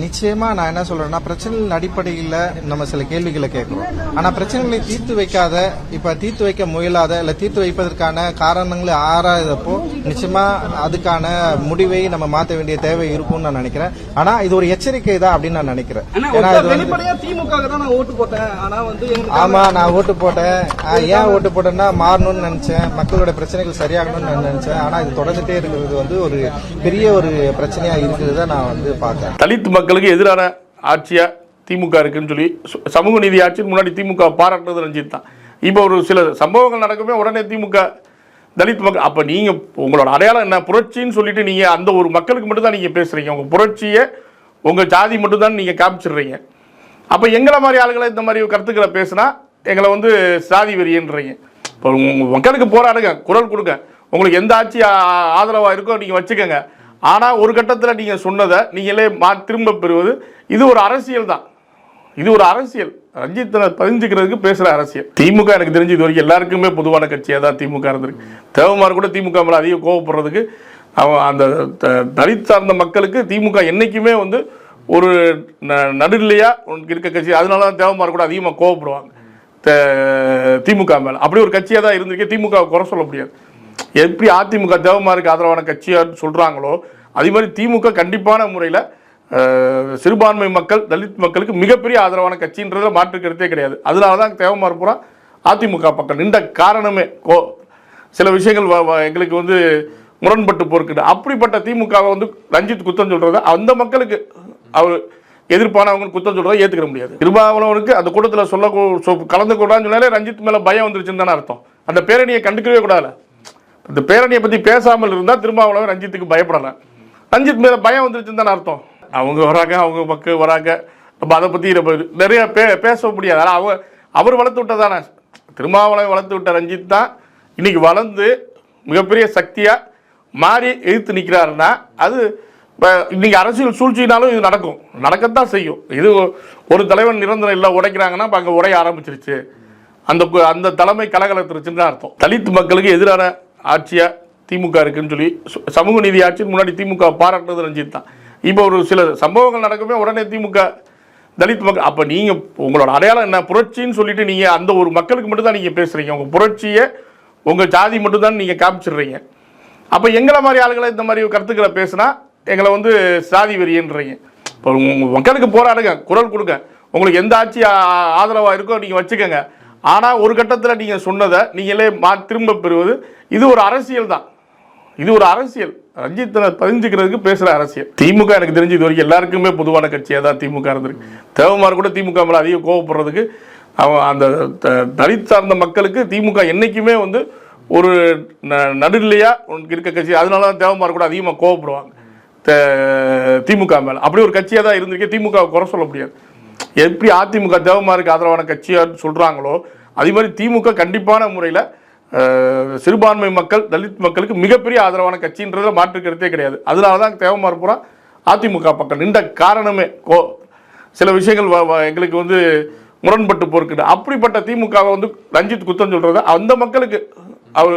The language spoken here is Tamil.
நிச்சயமா நான் என்ன சொல்றேன்னா பிரச்சனைகளின் அடிப்படையில் நம்ம சில கேள்விகளை கேட்கிறோம். ஆனா பிரச்சனைகளை தீர்த்து வைக்காத இப்ப தீர்த்து வைக்க முயலாத இல்ல தீர்த்து வைப்பதற்கான காரணங்களை ஆராயதப்போ நிச்சயமா அதுக்கான முடிவை நம்ம மாற்ற வேண்டிய தேவை இருக்கும்னு நான் நினைக்கிறேன். ஆனா இது ஒரு எச்சரிக்கை தான் அப்படின்னு நான் நினைக்கிறேன். ஏன்னா இது வந்து திமுக தான் நான் ஓட்டு போட்டேன். ஆனா வந்து எங்களுக்கு ஆமா நான் ஓட்டு போட்டேன். ஏன் ஓட்டு போட்டேன்னா மாறணும்னு நினைச்சேன். மக்களோட பிரச்சனைகள் சரியாகணும்னு நான் நினைச்சேன். ஆனா இது தொடர்ந்துட்டே இருக்கிறது வந்து ஒரு பெரிய ஒரு பிரச்சனையா இருக்கிறத நான் வந்து பார்க்கறேன் தலித் மக்களுக்கு எதிரான ஆட்சியாக திமுக இருக்குன்னு சொல்லி சு- சமூக நீதி ஆட்சியின் முன்னாடி திமுக பாராட்டுறது ரஞ்சித் தான். இப்போ ஒரு சில சம்பவங்கள் நடக்குமே உடனே திமுக தலித் மக்கள் அப்போ நீங்கள் உங்களோட அடையாளம் என்ன? புரட்சின்னு சொல்லிட்டு நீங்கள் அந்த ஒரு மக்களுக்கு மட்டும்தான் நீங்கள் பேசுகிறீங்க உங்கள் புரட்சியை உங்கள் ஜாதி மட்டும்தான் நீங்கள் காமிச்சிடுறீங்க. அப்போ எங்களை மாதிரி ஆளுகளை இந்த மாதிரி கருத்துக்களை பேசினா எங்களை வந்து சாதி வெறியன்றீங்க. இப்போ உங்கள் மக்களுக்கு போராடுங்க குரல் கொடுங்க. உங்களுக்கு எந்த ஆட்சி ஆதரவாக இருக்கோ நீங்கள் வச்சுக்கோங்க. ஆனால் ஒரு கட்டத்தில் நீங்கள் சொன்னதை நீங்களே மா திரும்ப பெறுவது. இது ஒரு அரசியல் தான். இது ஒரு அரசியல். ரஞ்சித்தனை பதிஞ்சுக்கிறதுக்கு பேசுகிற அரசியல். திமுக எனக்கு தெரிஞ்சு இது வரைக்கும் எல்லாருக்குமே பொதுவான கட்சியாக தான் திமுக இருந்திருக்கு. தேவமார் கூட திமுக மேலே அதிகம் கோவப்படுறதுக்கு அவன் அந்த த- தலித் சார்ந்த மக்களுக்கு திமுக என்றைக்குமே வந்து ஒரு ந- நடுநிலையா உனக்கு இருக்க கட்சி. அதனால தான் தேவமார் கூட அதிகமாக கோவப்படுவாங்க. த- திமுக மேலே. அப்படி ஒரு கட்சியாக தான் இருந்திருக்கே திமுக குறை சொல்ல முடியாது. எப்படி அதிமுக தேவமாருக்கு ஆதரவான கட்சியாக சொல்கிறாங்களோ அதே மாதிரி திமுக கண்டிப்பான முறையில் சிறுபான்மை மக்கள் தலித் மக்களுக்கு மிகப்பெரிய ஆதரவான கட்சின்றதை மாற்று கருத்தே கிடையாது. அதனால தான் தேவமார் பூரா அதிமுக பக்கம் நின்ற காரணமே கோ சில விஷயங்கள் வ- எங்களுக்கு வந்து முரண்பட்டு போருக்குது. அப்படிப்பட்ட திமுகவை வந்து ரஞ்சித் குத்தம் சொல்கிறத அந்த மக்களுக்கு அவர் எதிர்ப்பானவங்க குத்தம் சொல்கிறத ஏற்றுக்க முடியாது. திருமாவளவனுக்கு அந்த கூட்டத்தில் சொல்ல சொ- கலந்து கூடாதுன்னு சொன்னாலே ரஞ்சித் மேலே பயம் வந்துருச்சுன்னு தானே அர்த்தம். அந்த பேரணியை கண்டுக்கவே கூடாது இந்த பேரணியை பற்றி பேசாமல் இருந்தால் திருமாவளவன் ரஞ்சித்துக்கு பயப்படல. ரஞ்சித் மேலே பயம் வந்துருச்சுன்னு தானே அர்த்தம். அவங்க வராங்க அவங்க மக்கள் வராங்க. நம்ம அதை பற்றி நம்ம நிறைய பே பேச முடியாது. ஆனால் அவர் அவர் வளர்த்து விட்டதானே திருமாவளவன் வளர்த்து விட்ட ரஞ்சித் தான் இன்றைக்கி வளர்ந்து மிகப்பெரிய சக்தியாக மாறி எதிர்த்து நிற்கிறாருன்னா அது இப்போ இன்றைக்கி அரசியல் சூழ்ச்சினாலும் இது நடக்கும். நடக்கத்தான் செய்யும். இது ஒரு தலைவன் நிரந்தரம் இல்லை உடைக்கிறாங்கன்னா இப்போ அங்கே உடைய ஆரம்பிச்சிருச்சு. அந்த அந்த தலைமை கலகலத்துருச்சுன்னு தான் அர்த்தம். தலித் மக்களுக்கு எதிரான ஆட்சியாக திமுக இருக்குன்னு சொல்லி சு- சமூக நீதி ஆட்சின்னு முன்னாடி திமுக பாராட்டுறது ரஞ்சித் தான். இப்போ ஒரு சில சம்பவங்கள் நடக்குமே உடனே திமுக தலித் மக்கள் அப்போ நீங்கள் உங்களோட அடையாளம் என்ன? புரட்சின்னு சொல்லிட்டு நீங்கள் அந்த ஒரு மக்களுக்கு மட்டும்தான் நீங்கள் பேசுகிறீங்க உங்கள் புரட்சியை உங்கள் ஜாதி மட்டும்தான் நீங்கள் காமிச்சிடுறீங்க. அப்போ எங்களை மாதிரி ஆளுகளை இந்த மாதிரி கருத்துக்களை பேசினா எங்களை வந்து சாதி வெறியன்றீங்க. இப்போ உங்கள் மக்களுக்கு போராடுங்க குரல் கொடுங்க. உங்களுக்கு எந்த ஆட்சி ஆதரவாக இருக்கோ நீங்கள் வச்சுக்கோங்க. ஆனால் ஒரு கட்டத்தில் நீங்கள் சொன்னதை நீங்களே மா திரும்ப பெறுவது இது ஒரு அரசியல் தான். இது ஒரு அரசியல். ரஞ்சித்தனை பதிஞ்சுக்கிறதுக்கு பேசுகிற அரசியல். திமுக எனக்கு தெரிஞ்சு இது வரைக்கும் எல்லாருக்குமே பொதுவான கட்சியாக தான் திமுக இருந்திருக்கு. தேவமார் கூட திமுக மேலே அதிகம் கோவப்படுறதுக்கு அவன் அந்த த- தலித் சார்ந்த மக்களுக்கு திமுக என்றைக்குமே வந்து ஒரு ந- நடுநிலையா உனக்கு இருக்க கட்சி. அதனால தான் தேவமார் கூட அதிகமாக கோவப்படுவாங்க. த- திமுக மேலே. அப்படி ஒரு கட்சியாக தான் இருந்திருக்கே திமுக குறை சொல்ல முடியாது. எப்படி அதிமுக தேவமாருக்கு ஆதரவான கட்சியாக சொல்கிறாங்களோ அதே மாதிரி திமுக கண்டிப்பான முறையில் சிறுபான்மை மக்கள் தலித் மக்களுக்கு மிகப்பெரிய ஆதரவான கட்சின்றதுல மாற்றுக்கிறதே கிடையாது. அதனால தான் தேவமார் பூரா அதிமுக பக்கம் நின்ற காரணமே. கோ சில விஷயங்கள் வ- எங்களுக்கு வந்து முரண்பட்டு போருக்கு அப்படிப்பட்ட திமுகவை வந்து ரஞ்சித் குத்தம் சொல்கிறத அந்த மக்களுக்கு அவர்